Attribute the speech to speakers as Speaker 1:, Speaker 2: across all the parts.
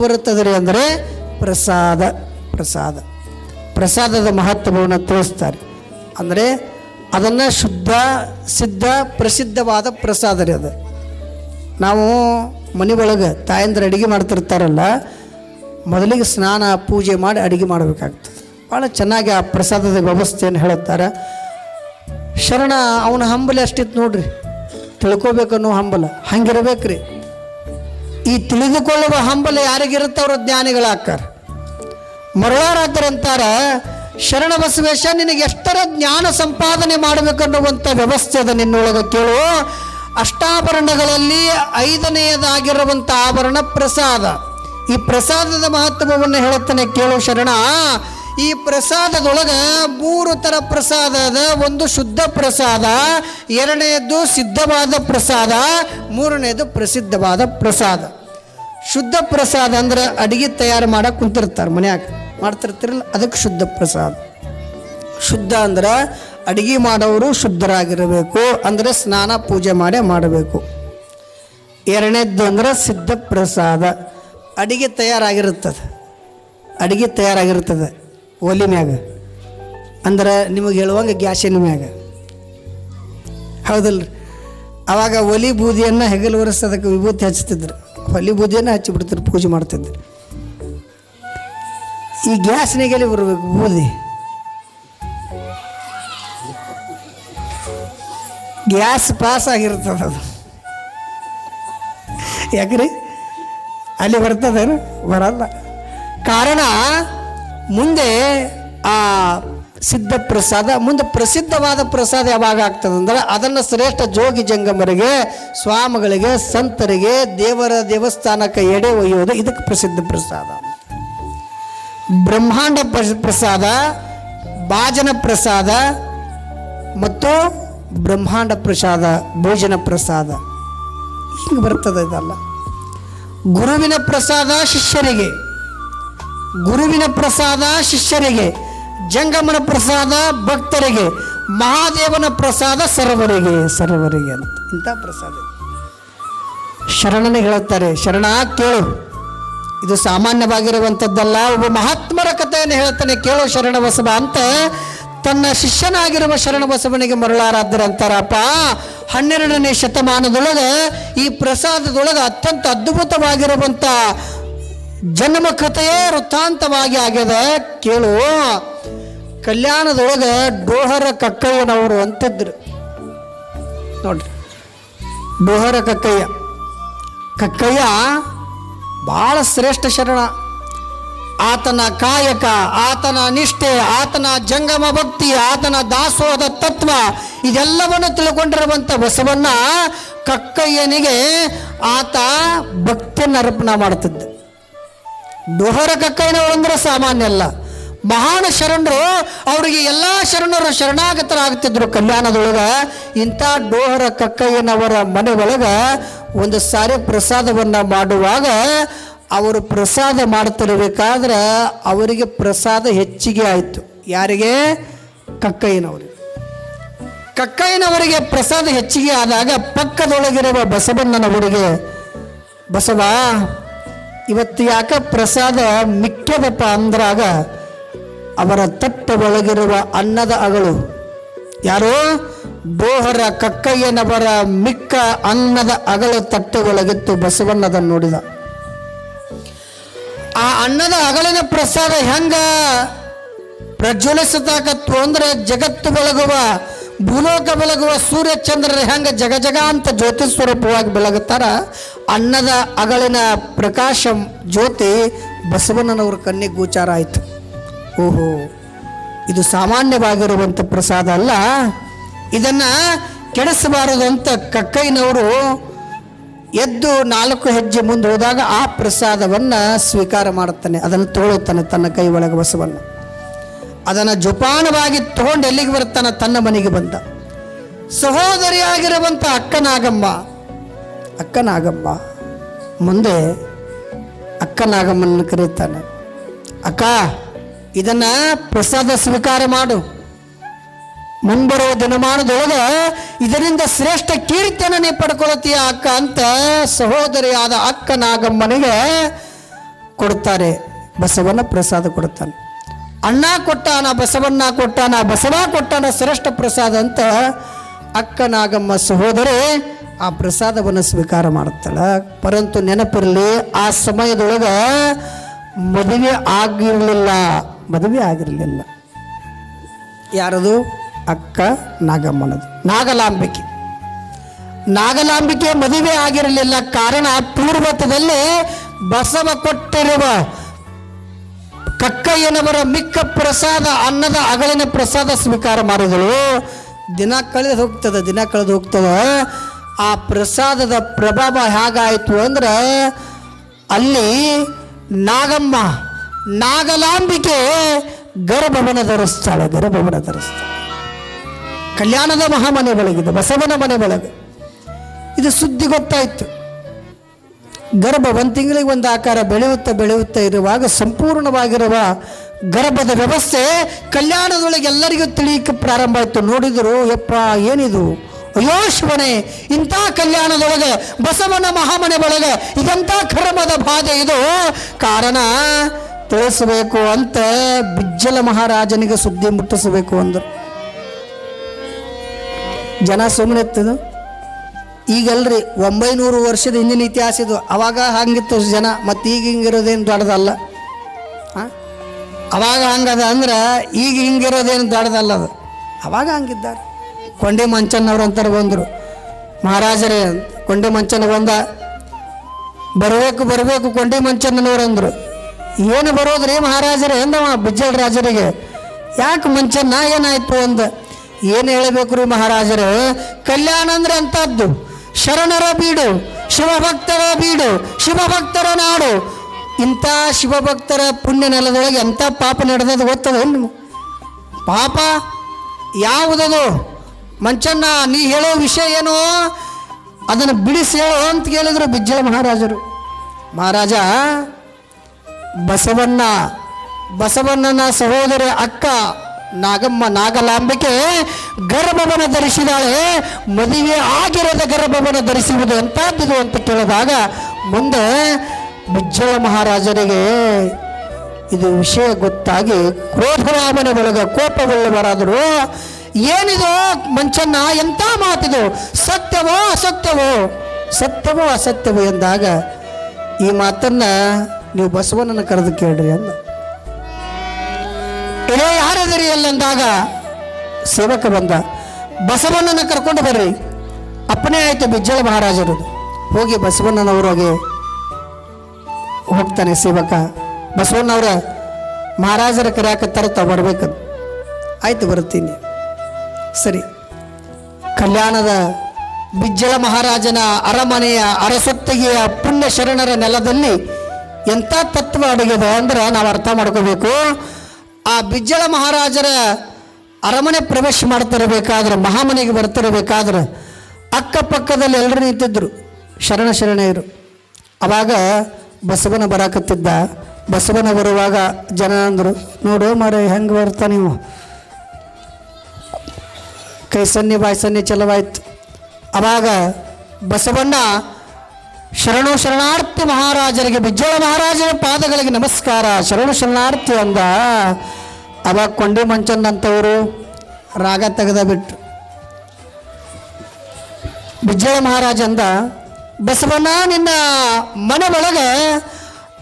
Speaker 1: ಬರುತ್ತದೆ ಅಂದರೆ ಪ್ರಸಾದ ಪ್ರಸಾದ. ಪ್ರಸಾದದ ಮಹತ್ವವನ್ನು ತಿಳಿಸ್ತಾರೆ. ಅಂದರೆ ಅದನ್ನು ಶುದ್ಧ, ಸಿದ್ಧ, ಪ್ರಸಿದ್ಧವಾದ ಪ್ರಸಾದ ರೀ ಅದು. ನಾವು ಮನೆ ಒಳಗೆ ತಾಯಂದ್ರೆ ಅಡುಗೆ ಮಾಡ್ತಿರ್ತಾರಲ್ಲ, ಮೊದಲಿಗೆ ಸ್ನಾನ, ಪೂಜೆ ಮಾಡಿ ಅಡುಗೆ ಮಾಡಬೇಕಾಗ್ತದೆ. ಭಾಳ ಚೆನ್ನಾಗಿ ಆ ಪ್ರಸಾದದ ವ್ಯವಸ್ಥೆಯನ್ನು ಹೇಳುತ್ತಾರೆ. ಶರಣ, ಅವನ ಹಂಬಲ ಅಷ್ಟಿತ್ತು ನೋಡ್ರಿ? ತಿಳ್ಕೊಬೇಕನ್ನೋ ಹಂಬಲ. ಹಂಗಿರ್ಬೇಕ್ರಿ. ಈ ತಿಳಿದುಕೊಳ್ಳುವ ಹಂಬಲ ಯಾರಿಗಿರುತ್ತೆ ಅವರು ಜ್ಞಾನಿಗಳಾಕಾರ? ಮರಳಾರಾದ್ರಂತಾರ ಶರಣ ಬಸವೇಶ, ನಿನಗೆ ಎಷ್ಟರ ಜ್ಞಾನ ಸಂಪಾದನೆ ಮಾಡಬೇಕನ್ನುವಂಥ ವ್ಯವಸ್ಥೆ ಅದ ನಿನ್ನೊಳಗೆ ಕೇಳು. ಅಷ್ಟಾಭರಣಗಳಲ್ಲಿ ಐದನೆಯದಾಗಿರುವಂಥ ಆಭರಣ ಪ್ರಸಾದ. ಈ ಪ್ರಸಾದದ ಮಹತ್ವವನ್ನು ಹೇಳುತ್ತಾನೆ ಕೇಳು ಶರಣ. ಈ ಪ್ರಸಾದದೊಳಗೆ ಮೂರು ಥರ ಪ್ರಸಾದ ಅದ. ಒಂದು ಶುದ್ಧ ಪ್ರಸಾದ ಎರಡನೆಯದು ಸಿದ್ಧವಾದ ಪ್ರಸಾದ ಮೂರನೆಯದು ಪ್ರಸಿದ್ಧವಾದ ಪ್ರಸಾದ. ಶುದ್ಧ ಪ್ರಸಾದ ಅಂದ್ರೆ ಅಡುಗೆ ತಯಾರು ಮಾಡಕ್ಕೆ ಕುಂತಿರ್ತಾರೆ ಮನ್ಯಾಗ. ಮಾಡ್ತಿರ್ತಿರಲ್ಲ, ಅದಕ್ಕೆ ಶುದ್ಧ ಪ್ರಸಾದ. ಶುದ್ಧ ಅಂದ್ರೆ ಅಡುಗೆ ಮಾಡೋರು ಶುದ್ಧರಾಗಿರಬೇಕು, ಅಂದರೆ ಸ್ನಾನ ಪೂಜೆ ಮಾಡೇ ಮಾಡಬೇಕು. ಎರಡನೇದ್ದು ಅಂದ್ರೆ ಸಿದ್ಧ ಪ್ರಸಾದ. ಅಡುಗೆ ತಯಾರಾಗಿರುತ್ತದೆ. ಅಡುಗೆ ತಯಾರಾಗಿರ್ತದೆ ಒಲಿ ಮ್ಯಾಗ. ಅಂದ್ರೆ ನಿಮಗೆ ಹೇಳುವಂಗೆ ಗ್ಯಾಸಿನ ಮ್ಯಾಗ. ಹೌದಲ್ರಿ? ಅವಾಗ ಒಲಿ ಬೂದಿಯನ್ನು ಹೆಗಲು ಒರೆಸೋದಕ್ಕೆ ವಿಭೂತಿ ಹಚ್ತಿದ್ರು. ಒಲಿ ಬೂದಿಯನ್ನು ಹಚ್ಚಿಬಿಡ್ತಾರೆ ಪೂಜೆ ಮಾಡ್ತಿದ್ದೆ ಈ ಗ್ಯಾಸ್ನಿಗೆಲ್ಲಿ ಬರಬೇಕು ಬೂದಿ. ಗ್ಯಾಸ್ ಪಾಸ್ ಆಗಿರ್ತದೆ ಅದು. ಯಾಕ್ರಿ? ಅಲ್ಲಿ ಬರ್ತದೇನು? ಬರಲ್ಲ. ಕಾರಣ, ಮುಂದೆ ಆ ಸಿದ್ಧ ಪ್ರಸಾದ, ಮುಂದೆ ಪ್ರಸಿದ್ಧವಾದ ಪ್ರಸಾದ ಯಾವಾಗ ಆಗ್ತದೆ ಅಂದ್ರೆ ಅದನ್ನು ಶ್ರೇಷ್ಠ ಜೋಗಿ ಜಂಗಮರಿಗೆ, ಸ್ವಾಮಿಗಳಿಗೆ, ಸಂತರಿಗೆ, ದೇವರ ದೇವಸ್ಥಾನಕ್ಕೆ ಎಡೆ ಒಯ್ಯೋದು ಇದಕ್ಕೆ ಪ್ರಸಿದ್ಧ ಪ್ರಸಾದ. ಬ್ರಹ್ಮಾಂಡ ಪ್ರ- ಪ್ರಸಾದ, ಭಾಜನ ಪ್ರಸಾದ ಮತ್ತು ಬ್ರಹ್ಮಾಂಡ ಪ್ರಸಾದ, ಭೋಜನ ಪ್ರಸಾದ. ಹಿಂಗೆ ಬರ್ತದೆ ಇದಲ್ಲ. ಗುರುವಿನ ಪ್ರಸಾದ ಶಿಷ್ಯರಿಗೆ, ಗುರುವಿನ ಪ್ರಸಾದ ಶಿಷ್ಯರಿಗೆ ಜಂಗಮನ ಪ್ರಸಾದ ಭಕ್ತರಿಗೆ, ಮಹಾದೇವನ ಪ್ರಸಾದ ಸರ್ವರಿಗೆ ಸರ್ವರಿಗೆ ಅಂತ. ಇಂಥ ಪ್ರಸಾದ. ಶರಣನೇ ಹೇಳುತ್ತಾರೆ, ಶರಣ, ಕೇಳು. ಇದು ಸಾಮಾನ್ಯವಾಗಿರುವಂಥದ್ದಲ್ಲ, ಒಬ್ಬ ಮಹಾತ್ಮರ ಕಥೆಯನ್ನು ಹೇಳ್ತಾನೆ, ಕೇಳು ಶರಣ ಬಸವ ಅಂತ ತನ್ನ ಶಿಷ್ಯನಾಗಿರುವ ಶರಣ ಬಸವನಿಗೆ ಮರಳಾರಾದ್ರ ಅಂತಾರಪ್ಪ ಹನ್ನೆರಡನೇ ಶತಮಾನದೊಳಗೆ ಈ ಪ್ರಸಾದದೊಳಗೆ ಅತ್ಯಂತ ಅದ್ಭುತವಾಗಿರುವಂಥ ಜನ್ಮ ಕಥೆಯೇ ವೃತ್ತಾಂತವಾಗಿ ಆಗ್ಯದ ಕೇಳು. ಕಲ್ಯಾಣದೊಳಗೆ ಡೋಹರ ಕಕ್ಕಯ್ಯನವರು ಅಂತಿದ್ರು. ನೋಡ್ರಿ. ಡೋಹರ ಕಕ್ಕಯ್ಯ. ಕಕ್ಕಯ್ಯ ಭಾಳ ಶ್ರೇಷ್ಠ ಶರಣ. ಆತನ ಕಾಯಕ, ಆತನ ನಿಷ್ಠೆ, ಆತನ ಜಂಗಮ ಭಕ್ತಿ, ಆತನ ದಾಸೋಹದ ತತ್ವ ಇದೆಲ್ಲವನ್ನು ತಿಳ್ಕೊಂಡಿರುವಂಥ ಬಸವನ್ನ ಕಕ್ಕಯ್ಯನಿಗೆ ಆತ ಭಕ್ತಿಯನ್ನು ಅರ್ಪಣೆ ಮಾಡ್ತಿದ್ದ. ಡೋಹರ ಕಕ್ಕಯ್ಯನವರು ಅಂದ್ರೆ ಸಾಮಾನ್ಯ ಅಲ್ಲ. ಮಹಾನ್ ಶರಣರು ಅವರಿಗೆ ಎಲ್ಲ ಶರಣರು ಶರಣಾಗತರಾಗ್ತಿದ್ರು ಕಲ್ಯಾಣದೊಳಗೆ. ಇಂಥ ಡೋಹರ ಕಕ್ಕಯ್ಯನವರ ಮನೆ ಒಳಗೆ ಒಂದು ಸಾರಿ ಪ್ರಸಾದವನ್ನು ಮಾಡುವಾಗ ಅವರು ಪ್ರಸಾದ ಮಾಡ್ತಿರಬೇಕಾದ್ರೆ ಅವರಿಗೆ ಪ್ರಸಾದ ಹೆಚ್ಚಿಗೆ ಆಯಿತು. ಯಾರಿಗೆ? ಕಕ್ಕಯ್ಯನವರಿಗೆ. ಕಕ್ಕಯ್ಯನವರಿಗೆ ಪ್ರಸಾದ ಹೆಚ್ಚಿಗೆ ಆದಾಗ ಪಕ್ಕದೊಳಗಿರುವ ಬಸವಣ್ಣನವರಿಗೆ ಬಸವ, ಇವತ್ತು ಯಾಕೆ ಪ್ರಸಾದ ಮಿಕ್ಕದಪ್ಪ ಅಂದ್ರಾಗ ಅವರ ತಟ್ಟ ಒಳಗಿರುವ ಅನ್ನದ ಅಗಳು. ಯಾರೋ? ಬೋಹರ ಕಕ್ಕಯ್ಯನವರ ಮಿಕ್ಕ ಅನ್ನದ ಅಗಳ ತಟ್ಟೆ ಒಳಗಿತ್ತು ಬಸವಣ್ಣದ ನೋಡಿದ. ಆ ಅನ್ನದ ಅಗಳಿನ ಪ್ರಸಾದ ಹೆಂಗ? ಪ್ರಜ್ವಲಿಸತಾಕತ್ವ ಅಂದ್ರೆ ಜಗತ್ತು ಬೆಳಗುವ, ಭೂಲೋಕ ಬೆಳಗುವ ಸೂರ್ಯ ಚಂದ್ರರ ಹೆಂಗ ಜಗ ಜಗ ಅಂತ ಜ್ಯೋತಿ ಸ್ವರೂಪವಾಗಿ ಬೆಳಗುತ್ತಾರ? ಅನ್ನದ ಅಗಳಿನ ಪ್ರಕಾಶ ಜ್ಯೋತಿ ಬಸವಣ್ಣನವ್ರ ಕಣ್ಣಿಗೆ ಗೋಚಾರ ಆಯಿತು. ಓಹೋ, ಇದು ಸಾಮಾನ್ಯವಾಗಿರುವಂಥ ಪ್ರಸಾದ ಅಲ್ಲ. ಇದನ್ನು ಕೆಡಿಸಬಾರದು ಅಂತ ಕಕ್ಕಯ್ಯನವರು ಎದ್ದು ನಾಲ್ಕು ಹೆಜ್ಜೆ ಮುಂದೆ ಹೋದಾಗ ಆ ಪ್ರಸಾದವನ್ನು ಸ್ವೀಕಾರ ಮಾಡುತ್ತಾನೆ. ಅದನ್ನು ತೋಳುತ್ತಾನೆ ತನ್ನ ಕೈ ಒಳಗೆ ಬಸವಣ್ಣ. ಅದನ್ನು ಜೋಪಾನವಾಗಿ ತಗೊಂಡು ಎಲ್ಲಿಗೆ ಬರ್ತಾನೆ? ತನ್ನ ಮನೆಗೆ ಬಂದ. ಸಹೋದರಿಯಾಗಿರುವಂಥ ಅಕ್ಕನಾಗಮ್ಮ. ಅಕ್ಕನಾಗಮ್ಮ ಮುಂದೆ ಅಕ್ಕನಾಗಮ್ಮನ ಕರೀತಾನೆ. ಅಕ್ಕ ಇದನ್ನ ಪ್ರಸಾದ ಸ್ವೀಕಾರ ಮಾಡು. ಮುಂಬರುವ ದಿನಮಾನದೊಳಗ ಇದರಿಂದ ಶ್ರೇಷ್ಠ ಕೀರ್ತಿಯನ್ನು ನೀ ಪಡ್ಕೊಳತೀಯ ಅಕ್ಕ ಅಂತ ಸಹೋದರಿಯಾದ ಅಕ್ಕ ನಾಗಮ್ಮನಿಗೆ ಕೊಡ್ತಾರೆ. ಬಸವನ ಪ್ರಸಾದ ಕೊಡ್ತಾನೆ. ಅಣ್ಣ ಕೊಟ್ಟಾನ, ಬಸವಣ್ಣ ಕೊಟ್ಟಾನ, ಬಸವ ಕೊಟ್ಟಾನ ಶ್ರೇಷ್ಠ ಪ್ರಸಾದ ಅಂತ ಅಕ್ಕ ನಾಗಮ್ಮ ಸಹೋದರಿ ಆ ಪ್ರಸಾದವನ್ನು ಸ್ವೀಕಾರ ಮಾಡುತ್ತಾಳೆ. ಪರಂತು ನೆನಪಿರಲಿ, ಆ ಸಮಯದೊಳಗೆ ಮದುವೆ ಆಗಿರಲಿಲ್ಲ. ಮದುವೆ ಆಗಿರಲಿಲ್ಲ. ಯಾರದು? ಅಕ್ಕ ನಾಗಮ್ಮನದು. ನಾಗಲಾಂಬಿಕೆ. ನಾಗಲಾಂಬಿಕೆ ಮದುವೆ ಆಗಿರಲಿಲ್ಲ. ಕಾರಣ ಪೂರ್ವತದಲ್ಲಿ ಬಸವ ಕೊಟ್ಟಿರುವ ಕಕ್ಕಯ್ಯನವರ ಮಿಕ್ಕ ಪ್ರಸಾದ, ಅನ್ನದ ಅಗಳಿನ ಪ್ರಸಾದ ಸ್ವೀಕಾರ ಮಾಡಿದಳು. ದಿನ ಕಳೆದು ಹೋಗ್ತದೆ, ದಿನ ಕಳೆದು ಹೋಗ್ತದೆ. ಆ ಪ್ರಸಾದದ ಪ್ರಭಾವ ಹೇಗಾಯಿತು ಅಂದ್ರೆ ಅಲ್ಲಿ ನಾಗಮ್ಮ ನಾಗಲಾಂಬಿಕೆ ಗರ್ಭವನ ಧರಿಸ್ತಾಳೆ ಗರ್ಭವನ ಧರಿಸ್ತಾಳೆ. ಕಲ್ಯಾಣದ ಮಹಾಮನೆ ಬೆಳಗಿದೆ ಬಸವನ ಮನೆ ಬೆಳಗ್ಗೆ ಇದು ಸುದ್ದಿ ಗೊತ್ತಾಯಿತು. ಗರ್ಭ ಒಂದು ತಿಂಗಳಿಗೆ ಒಂದು ಆಕಾರ ಬೆಳೆಯುತ್ತಾ ಬೆಳೆಯುತ್ತಾ ಇರುವಾಗ ಸಂಪೂರ್ಣವಾಗಿರುವ ಗರ್ಭದ ವ್ಯವಸ್ಥೆ ಕಲ್ಯಾಣದೊಳಗೆ ಎಲ್ಲರಿಗೂ ತಿಳಿಯಕ್ಕೆ ಪ್ರಾರಂಭ ಆಯಿತು. ನೋಡಿದರು, ಯಪ್ಪ, ಏನಿದು? ಅಯ್ಯೋ ಶಿವನೇ, ಇಂಥ ಕಲ್ಯಾಣದೊಳಗೆ, ಬಸವನ ಮಹಾಮನೆ ಒಳಗೆ ಇದಂಥ ಕರ್ಮದ ಬಾಧೆ ಇದು. ಕಾರಣ ತಿಳಿಸಬೇಕು ಅಂತ ಬಿಜ್ಜಲ ಮಹಾರಾಜನಿಗೆ ಸುದ್ದಿ ಮುಟ್ಟಿಸಬೇಕು ಅಂದರು. ಜನ ಸುಮ್ಮನೆ ಇತ್ತದು. ಈಗಲ್ರಿ ಒಂಬೈನೂರು ವರ್ಷದ ಹಿಂದಿನ ಇತಿಹಾಸ ಇದು. ಅವಾಗ ಹಂಗಿತ್ತು ಜನ, ಮತ್ತು ಈಗ ಹಿಂಗಿರೋದೇನು ದೊಡ್ಡದಲ್ಲ. ಹಾಂ ಅವಾಗ ಹಂಗದ ಅಂದ್ರೆ ಈಗ ಹಿಂಗಿರೋದೇನು ದೊಡ್ಡದಲ್ಲ ಅದು. ಅವಾಗ ಹಂಗಿದ್ದಾರೆ. ಕೊಂಡೆ ಮಂಚನ್ನವ್ರು ಅಂತಾರೆ ಬಂದರು. ಮಹಾರಾಜರೇ, ಕೊಂಡೆ ಮಂಚನ ಬಂದ. ಬರಬೇಕು ಬರಬೇಕು, ಕೊಂಡೆ ಮಂಚನ್ನವ್ರು ಅಂದರು. ಏನು ಬರೋದ್ರಿ ಮಹಾರಾಜರೇ? ಎಂದವ ಬಿಜ್ಜಳ ರಾಜರಿಗೆ. ಯಾಕೆ ಮಂಚನ್ನ ಏನಾಯ್ತು ಅಂದ? ಏನು ಹೇಳಬೇಕು ರೀ ಮಹಾರಾಜರು? ಕಲ್ಯಾಣ ಅಂದ್ರೆ ಅಂಥದ್ದು ಶರಣರ ಬೀಡು, ಶಿವಭಕ್ತರ ಬೀಡು, ಶಿವಭಕ್ತರ ನಾಡು. ಇಂಥ ಶಿವಭಕ್ತರ ಪುಣ್ಯ ನೆಲದೊಳಗೆ ಎಂಥ ಪಾಪ ನಡೆದದ್ದು ಗೊತ್ತದ ನಿಮ್ಗೆ? ಪಾಪ ಯಾವುದದು? ಮಂಚಣ್ಣ, ನೀ ಹೇಳೋ ವಿಷಯ ಏನು? ಅದನ್ನು ಬಿಡಿಸಿ ಹೇಳು ಅಂತ ಕೇಳಿದ್ರು ಬಿಜ್ಜಳ ಮಹಾರಾಜರು. ಮಹಾರಾಜ ಬಸವಣ್ಣ, ಬಸವಣ್ಣನ ಸಹೋದರ ಅಕ್ಕ ನಾಗಮ್ಮ ನಾಗಲಾಂಬಿಕೆ ಗರ್ಭವನ್ನು ಧರಿಸಿದಾಳೆ. ಮದುವೆ ಆಗಿರದ ಗರ್ಭವನ್ನು ಧರಿಸುವುದು ಎಂಥದ್ದಿದು ಅಂತ ಕೇಳಿದಾಗ ಮುಂದೆ ಬಿಜ್ಜಳ ಮಹಾರಾಜರಿಗೆ ಇದು ವಿಷಯ ಗೊತ್ತಾಗಿ ಕ್ರೋಧರಾಮನ ಬಳಗ ಕೋಪಗೊಳ್ಳುವರಾದರು ಏನಿದು ಮಂಚನ್ನ ಎಂಥ ಮಾತಿದು? ಸತ್ಯವೋ ಅಸತ್ಯವೋ? ಸತ್ಯವೋ ಅಸತ್ಯವೋ ಎಂದಾಗ ಈ ಮಾತನ್ನ ನೀವು ಬಸವನನ್ನು ಕರೆದು ಕೇಳ್ರಿ ಅಂದ. ಇದೇ ಯಾರದರಿ ಅಲ್ಲಂದಾಗ ಸೇವಕ ಬಂದ. ಬಸವಣ್ಣನ ಕರ್ಕೊಂಡು ಬರ್ರಿ. ಅಪ್ಪನೇ ಆಯ್ತು ಬಿಜ್ಜಳ ಮಹಾರಾಜರು ಹೋಗಿ ಬಸವಣ್ಣನವ್ರಿಗೆ ಹೋಗ್ತಾನೆ ಸೇವಕ. ಬಸವಣ್ಣವ್ರ ಮಹಾರಾಜರ ಕರೆಯಾಕತ್ತಾರ ತಾವು ಬರ್ಬೇಕು ಆಯ್ತು ಬರುತ್ತೀನಿ. ಸರಿ. ಕಲ್ಯಾಣದ ಬಿಜ್ಜಳ ಮಹಾರಾಜನ ಅರಮನೆಯ ಅರಸೊತ್ತಿಗೆಯ ಪುಣ್ಯ ಶರಣರ ನೆಲದಲ್ಲಿ ಎಂಥ ತತ್ವ ಅಡಗಿದೆ ಅಂದ್ರೆ ನಾವು ಅರ್ಥ ಮಾಡ್ಕೋಬೇಕು. ಆ ಬಿಜ್ಜಳ ಮಹಾರಾಜರ ಅರಮನೆ ಪ್ರವೇಶ ಮಾಡ್ತಿರಬೇಕಾದ್ರೆ, ಮಹಾಮನೆಗೆ ಬರ್ತಿರಬೇಕಾದ್ರೆ ಅಕ್ಕಪಕ್ಕದಲ್ಲಿ ಎಲ್ಲರೂ ನಿಂತಿದ್ರು. ಶರಣ ಶರಣೆಯರು. ಅವಾಗ ಬಸವನ ಬರಾಕತ್ತಿದ್ದ. ಬಸವನ ಬರುವಾಗ ಜನ ಅಂದರು, ನೋಡು ಮರ ಹೆಂಗೆ ಬರ್ತಾ ನೀವು? ಕೈ ಸನ್ನೆ, ಬಾಯಿ ಸನ್ನೆ, ಚಲವಾಯ್ತು. ಅವಾಗ ಬಸವಣ್ಣ ಶರಣು ಶರಣಾರ್ಥಿ ಮಹಾರಾಜರಿಗೆ, ಬಿಜ್ಜಳ ಮಹಾರಾಜರ ಪಾದಗಳಿಗೆ ನಮಸ್ಕಾರ. ಶರಣು ಶರಣಾರ್ಥಿ ಅಂದ ಅವಾಗ ಕೊಂಡಿ ಮಂಚಂದಂಥವರು, ರಾಗ ತೆಗೆದ ಬಿಟ್ರು. ಬಿಜ್ಜಳ ಮಹಾರಾಜ ಅಂದ, ಬಸವಣ್ಣ, ನಿನ್ನ ಮನೆ ಒಳಗೆ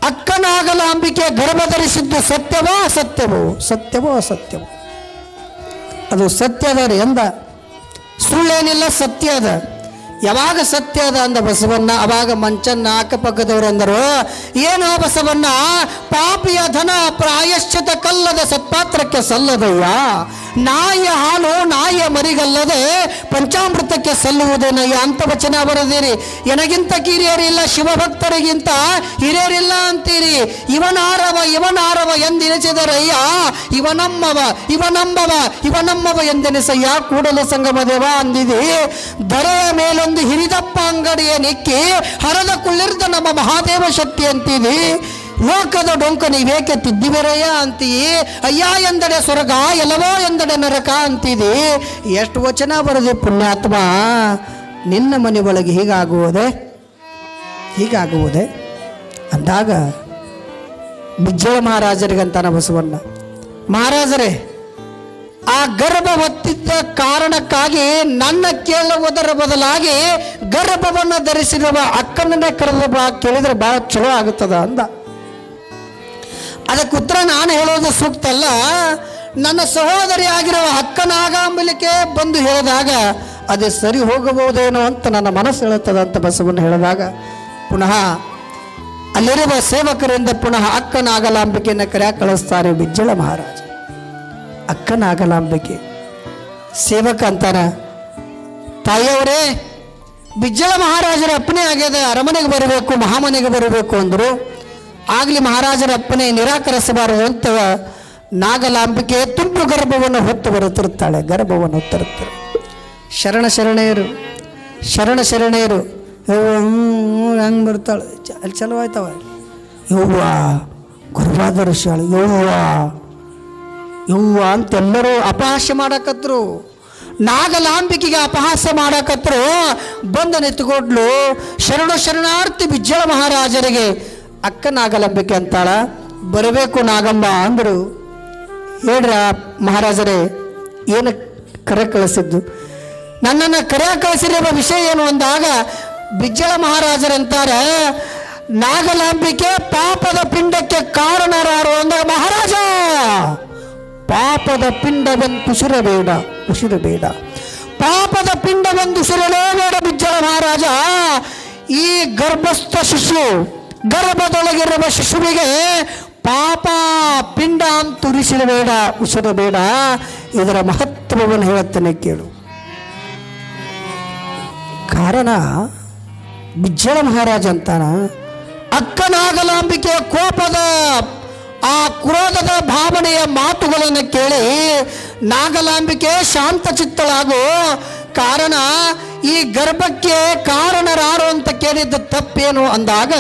Speaker 1: ಅಕ್ಕನಾಗಲ ಅಂಬಿಕೆ ಗರ್ಭ ಧರಿಸಿದ್ದು ಸತ್ಯವೋ ಅಸತ್ಯವೋ? ಸತ್ಯವೋ ಅಸತ್ಯವೋ? ಅದು ಸತ್ಯದ ರೀ, ಅಂದ. ಸುಳ್ಳೇನಿಲ್ಲ, ಸತ್ಯ ಅದ. ಯಾವಾಗ ಸತ್ಯ ಅದ ಅಂದ ಬಸವಣ್ಣ, ಅವಾಗ ಮಂಚನ್ನ ಅಕ್ಕಪಕ್ಕದವರು ಅಂದರು. ಏನೋ ಬಸವಣ್ಣ? ಪಾಪಿಯ ಧನ ಪ್ರಾಯಶ್ಚಿತ ಕಲ್ಲದ ಸತ್ಪಾತ್ರಕ್ಕೆ ಸಲ್ಲದಯ್ಯ ನಾಯಿಯ ಹಾಲು ನಾಯಿಯ ಮರಿಗಲ್ಲದೆ ಪಂಚಾಮೃತಕ್ಕೆ ಸಲ್ಲುವುದೇನಯ್ಯ ಅಂತ ವಚನ ಬರೆದಿರಿ. ನನಗಿಂತ ಕಿರಿಯರಿಲ್ಲ, ಶಿವಭಕ್ತರಿಗಿಂತ ಹಿರಿಯರಿಲ್ಲ ಅಂತೀರಿ. ಇವನಾರವ ಇವನಾರವ ಎಂದೆನಿಸಿದರಯ್ಯ ಇವನಮ್ಮವ, ಇವನಂಬವ, ಇವನಮ್ಮವ ಎಂದೆನಿಸಯ್ಯ ಕೂಡಲ ಸಂಗಮ ದೇವ ಅಂದಿದಿ. ದರೆಯ ಮೇಲೊಂದು ಹಿರಿದಪ್ಪ ಅಂಗಡಿಯ ನಿಕ್ಕಿ, ಹರದ ಕುಳ್ಳಿರ್ದ ನಮ್ಮ ಮಹಾದೇವ ಶಕ್ತಿ ಅಂತಿದಿ ಲೋಕದ ಡೊಂಕ ನೀವೇಕೆ ತಿದ್ದಿವೆರೆಯ ಅಂತೀ? ಅಯ್ಯ ಎಂದಡೆ ಸ್ವರ್ಗ ಎಲ್ಲವೋ ಎಂದಡೆ ನರಕ ಅಂತಿದಿ? ಎಷ್ಟು ವಚನ ಬರದೆ ಪುಣ್ಯಾತ್ಮ? ನಿನ್ನ ಮನೆ ಒಳಗೆ ಹೀಗಾಗುವುದೇ? ಹೀಗಾಗುವುದೇ? ಅಂದಾಗ ಬಿಜ್ಜಳ ಮಹಾರಾಜರಿಗಂತಾನ ಬಸವಣ್ಣ ಮಹಾರಾಜರೇ, ಆ ಗರ್ಭ ಹೊತ್ತಿದ್ದ ಕಾರಣಕ್ಕಾಗಿ ನನ್ನ ಕೇಳುವುದರ ಬದಲಾಗಿ ಗರ್ಭವನ್ನು ಧರಿಸಿರುವ ಅಕ್ಕನನ್ನೇ ಕರೆದ ಬಾ, ಕೇಳಿದ್ರೆ ಭಾಳ ಚಲೋ ಆಗುತ್ತದ ಅಂದ. ಅದಕ್ಕೆ ಉತ್ತರ ನಾನು ಹೇಳೋದು ಸೂಕ್ತ ಅಲ್ಲ. ನನ್ನ ಸಹೋದರಿ ಆಗಿರುವ ಹಕ್ಕನಾಗಾಂಬಲಿಕೆ ಬಂದು ಹೇಳಿದಾಗ ಅದೇ ಸರಿ ಹೋಗಬಹುದೇನೋ ಅಂತ ನನ್ನ ಮನಸ್ಸು ಹೇಳುತ್ತದೆ ಅಂತ ಬಸವಣ್ಣ ಹೇಳಿದಾಗ ಪುನಃ ಅಲ್ಲಿರುವ ಸೇವಕರಿಂದ ಪುನಃ ಅಕ್ಕನಾಗಲಾಂಬಿಕೆಯನ್ನು ಕರೆಯ ಕಳಿಸ್ತಾರೆ ಬಿಜ್ಜಳ ಮಹಾರಾಜ. ಅಕ್ಕನಾಗಲಾಂಬಿಕೆ. ಸೇವಕ ಅಂತಾರ. ತಾಯಿಯವರೇ ಬಿಜ್ಜಳ ಮಹಾರಾಜರ ಅಪ್ಪನೇ ಆಗ್ಯದ ಅರಮನೆಗೆ ಬರಬೇಕು, ಮಹಾಮನೆಗೆ ಬರಬೇಕು ಅಂದರು. ಆಗಲಿ ಮಹಾರಾಜರ ಅಪ್ಪನೆ ನಿರಾಕರಿಸಬಾರದು ಅಂತ ನಾಗಲಾಂಬಿಕೆ ತುಂಬು ಗರ್ಭವನ್ನು ಹೊತ್ತು ಬರುತ್ತಿರುತ್ತಾಳೆ. ಗರ್ಭವನ್ನು ಹೊತ್ತಿರುತ್ತಾರೆ ಶರಣ ಶರಣೆಯರು ಶರಣ ಶರಣೆಯರು ಹಂಗೆ ಬರ್ತಾಳೆ ಅಲ್ಲಿ ಚಲೋ ಆಯ್ತವ. ಯವ್ವ ಗುರುವಾದ ಋಷಿಯಾಳು ಯವ್ವ ಯವ್ವ ಅಂತೆಲ್ಲರೂ ಅಪಹಾಸ್ಯ ಮಾಡಕತ್ರು. ನಾಗಲಾಂಬಿಕೆಗೆ ಅಪಹಾಸ್ಯ ಮಾಡಕತ್ರು. ಬಂದ ನೆತ್ತುಕೊಡ್ಲು ಶರಣ ಶರಣಾರ್ಥಿ ಬಿಜ್ಜಳ ಮಹಾರಾಜರಿಗೆ ಅಕ್ಕ ನಾಗಲಂಬಿಕೆ ಅಂತಾಳ, ಬರಬೇಕು ನಾಗಮ್ಮ ಅಂದರು, ಹೇಳ್ರ ಮಹಾರಾಜರೇ, ಏನು ಕರೆ ಕಳಿಸಿದ್ದು? ನನ್ನನ್ನು ಕರೆ ಕಳಿಸಿರುವ ವಿಷಯ ಏನು ಅಂದಾಗ, ಬಿಜ್ಜಳ ಮಹಾರಾಜರಂತಾರೆ ನಾಗಲಾಂಬಿಕೆ ಪಾಪದ ಪಿಂಡಕ್ಕೆ ಕಾರಣರಾರು ಅಂದಾಗ ಮಹಾರಾಜ! ಪಾಪದ ಪಿಂಡವೆಂದು ಉಸಿರಬೇಡ ಉಸಿರಬೇಡ. ಪಾಪದ ಪಿಂಡವೆಂದು ಉಸಿರಲೇಬೇಡ ಬಿಜ್ಜಳ ಮಹಾರಾಜ! ಈ ಗರ್ಭಸ್ಥ ಶಿಶು ಗರ್ಭದೊಳಗಿರುವ ಶಿಶುವಿಗೆ ಪಾಪ ಪಿಂಡ ಅಂತ ಉಸಿರು ಬೇಡ. ಇದರ ಮಹತ್ವವನ್ನು ಹೇಳುತ್ತೇನೆ ಕೇಳು. ಕಾರಣ ಬಿಜ್ಜಳ ಮಹಾರಾಜ ಅಂತಾನ, ಅಕ್ಕನಾಗಲಾಂಬಿಕೆಯ ಕೋಪದ ಆ ಕ್ರೋಧದ ಭಾವನೆಯ ಮಾತುಗಳನ್ನು ಕೇಳಿ ನಾಗಲಾಂಬಿಕೆ ಶಾಂತ ಚಿತ್ತಳಾಗು ಕಾರಣ ಈ ಗರ್ಭಕ್ಕೆ ಕಾರಣರಾರು ಅಂತ ಕೇಳಿದ್ದ ತಪ್ಪೇನು ಅಂದಾಗ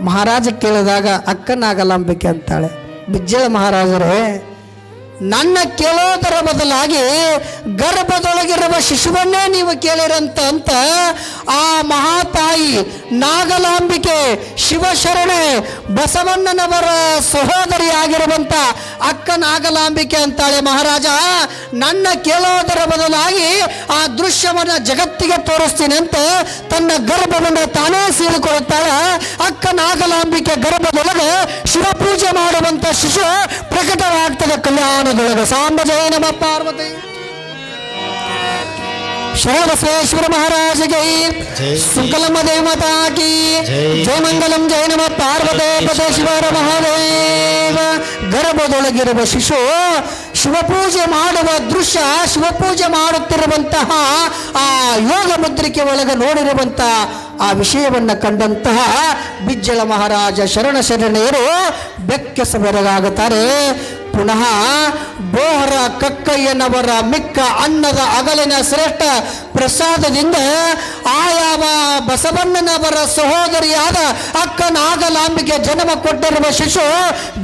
Speaker 1: ಮಹಾರಾಜ ಕೇಳಿದಾಗ ಅಕ್ಕನಾಗಲಂಬಿಕೆ ಅಂತಾಳೆ. ಬಿಜ್ಜಳ ಮಹಾರಾಜರೇ ನನ್ನ ಕೇಳೋದರ ಬದಲಾಗಿ ಗರ್ಭದೊಳಗಿರುವ ಶಿಶುವನ್ನೇ ನೀವು ಕೇಳಿರಂತ ಅಂತ ಆ ಮಹಾತಾಯಿ ನಾಗಲಾಂಬಿಕೆ ಶಿವಶರಣೆ ಬಸವಣ್ಣನವರ ಸಹೋದರಿಯಾಗಿರುವಂಥ ಅಕ್ಕ ನಾಗಲಾಂಬಿಕೆ ಅಂತಾಳೆ ಮಹಾರಾಜ. ನನ್ನ ಕೇಳೋದರ ಬದಲಾಗಿ ಆ ದೃಶ್ಯವನ್ನು ಜಗತ್ತಿಗೆ ತೋರಿಸ್ತೀನಿ ಅಂತ ತನ್ನ ಗರ್ಭವನ್ನು ತಾನೇ ಸೇರಿಕೊಳ್ಳುತ್ತಾಳೆ ಅಕ್ಕ ನಾಗಲಾಂಬಿಕೆ ಗರ್ಭದೊಳಗೆ ಶಿವಪೂಜೆ ಮಾಡುವಂಥ ಶಿಶು ಪ್ರಕಟವಾಗ್ತದೆ ಕಲ್ಯಾಣದೊಳಗೆ ಸಾಂಬ ಜಯ ನಮ ಪಾರ್ವತಿ ಶರಣಬಸವೇಶ್ವರ ಮಹಾರಾಜಗೆ
Speaker 2: ಜೈ.
Speaker 1: ಸುಂಕಲಮ್ಮ ದೇವತಾ ಕಿ
Speaker 2: ಜೈ.
Speaker 1: ಜಯ ಮಂಗಲಂ ಜಯ ನಮ ಪಾರ್ವತೆ ಪದೇ ಶಿವರ ಮಹಾದೇವ ಗರ್ಭದೊಳಗಿರುವ ಶಿಶು ಶಿವಪೂಜೆ ಮಾಡುವ ದೃಶ್ಯ ಶಿವಪೂಜೆ ಮಾಡುತ್ತಿರುವಂತಹ ಆ ಯೋಗ ಮುದ್ರಿಕೆ ಒಳಗೆ ನೋಡಿರುವಂತಹ ಆ ವಿಷಯವನ್ನು ಕಂಡಂತಹ ಬಿಜ್ಜಳ ಮಹಾರಾಜ ಶರಣ ಶರಣೆಯರು ಬೆಕ್ಕಸಬೆರಗಾಗುತ್ತಾರೆ. ಪುನಃ ಬೋಹರ ಕಕ್ಕಯ್ಯನವರ ಮಿಕ್ಕ ಅನ್ನದ ಅಗಲಿನ ಶ್ರೇಷ್ಠ ಪ್ರಸಾದದಿಂದ ಆಯಾವ ಬಸವಣ್ಣನವರ ಸಹೋದರಿಯಾದ ಅಕ್ಕ ನಾಗಲಾಂಬಿಗೆ ಜನ್ಮ ಕೊಟ್ಟಿರುವ ಶಿಶು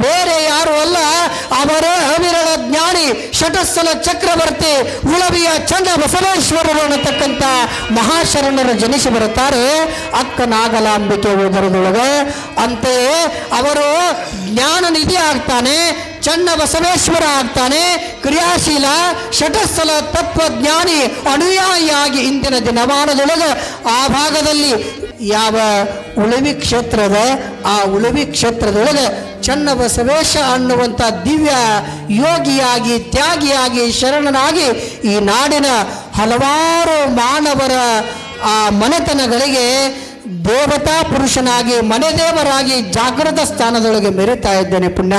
Speaker 1: ಬೇರೆ ಯಾರು ಅಲ್ಲ, ಅವರೇ ಅವಿರಳ ಜ್ಞಾನಿ ಶಟಸ್ಥಲ ಚಕ್ರವರ್ತಿ ಉಳವಿಯ ಚಂದ ಬಸವೇಶ್ವರರು ಅನ್ನತಕ್ಕಂಥ ಮಹಾಶರಣರು ಜನಿಸಿ ಬರುತ್ತಾರೆ ಅಕ್ಕ ನಾಗಲಾಂಬಿಕೆ ಓದರದೊಳಗೆ ಅಂತೆಯೇ ಅವರು ಜ್ಞಾನ ನಿಧಿ ಆಗ್ತಾನೆ ಚನ್ನ ಬಸವೇಶ್ವರ ಆಗ್ತಾನೆ ಕ್ರಿಯಾಶೀಲ ಷಟಸ್ಥಲ ತತ್ವಜ್ಞಾನಿ ಅನುಯಾಯಿಯಾಗಿ ಇಂದಿನ ದಿನಮಾನದೊಳಗೆ ಆ ಭಾಗದಲ್ಲಿ ಯಾವ ಉಳುವಿ ಕ್ಷೇತ್ರದ, ಆ ಉಳುವಿ ಕ್ಷೇತ್ರದೊಳಗೆ ಚನ್ನ ಬಸವೇಶ ಅನ್ನುವಂಥ ದಿವ್ಯ ಯೋಗಿಯಾಗಿ, ತ್ಯಾಗಿಯಾಗಿ, ಶರಣನಾಗಿ ಈ ನಾಡಿನ ಹಲವಾರು ಮಾನವರ ಆ ಮನೆತನಗಳಿಗೆ ದೇವತಾ ಪುರುಷನಾಗಿ ಮನೆದೇವರಾಗಿ ಜಾಗೃತ ಸ್ಥಾನದೊಳಗೆ ಮೆರೆತಾ ಇದ್ದೇನೆ ಪುಣ್ಯ